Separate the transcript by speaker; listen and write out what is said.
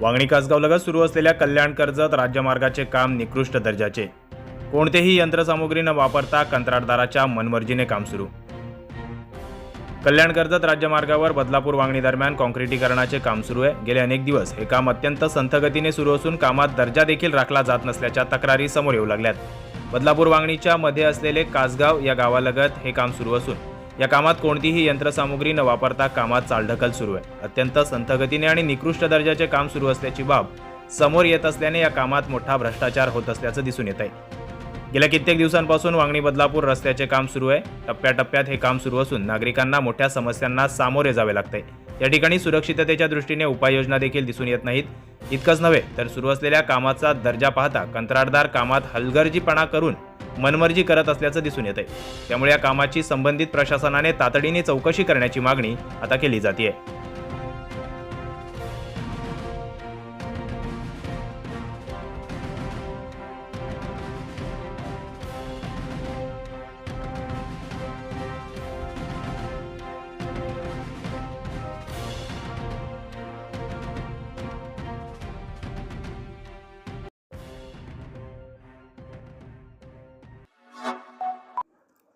Speaker 1: वांगणी कासगावलगत सुरू असलेल्या कल्याण कर्जत राज्यमार्गाचे काम निकृष्ट दर्जाचे. कोणतेही यंत्रसामुग्री न वापरता कंत्राटदाराच्या मनमर्जीने काम सुरू. कल्याण कर्जत राज्यमार्गावर बदलापूर वांगणी दरम्यान कॉन्क्रिटीकरणाचे काम सुरू आहे. गेले अनेक दिवस हे काम अत्यंत संथगतीने सुरू असून कामात दर्जा देखील राखला जात नसल्याच्या तक्रारी समोर येऊ लागल्यात. बदलापूर वांगणीच्या मध्ये असलेले कासगाव या गावालगत हे काम सुरू असून या कामात कोणतीही यंत्रसामुग्री न वापरता कामात चालढकल सुरू आहे. अत्यंत संथगतीने आणि निकृष्ट दर्जाचे काम सुरू असल्याची बाब समोर येत असल्याने या कामात मोठा भ्रष्टाचार होत असल्याचं दिसून येत आहे. गेल्या कित्येक दिवसांपासून वांगणी बदलापूर रस्त्याचे काम सुरू आहे. टप्प्याटप्प्यात हे काम सुरू असून नागरिकांना मोठ्या समस्यांना सामोरे जावे लागते. या ठिकाणी सुरक्षिततेच्या दृष्टीने उपाययोजना देखील दिसून येत नाहीत. इतकंच नव्हे तर सुरू असलेल्या कामाचा दर्जा पाहता कंत्राटदार कामात हलगर्जीपणा करून मनमर्जी करत असल्याचं दिसून येत आहे त्यामुळे या कामाची संबंधित प्रशासनाने तातडीने चौकशी करण्याची मागणी आता केली जाते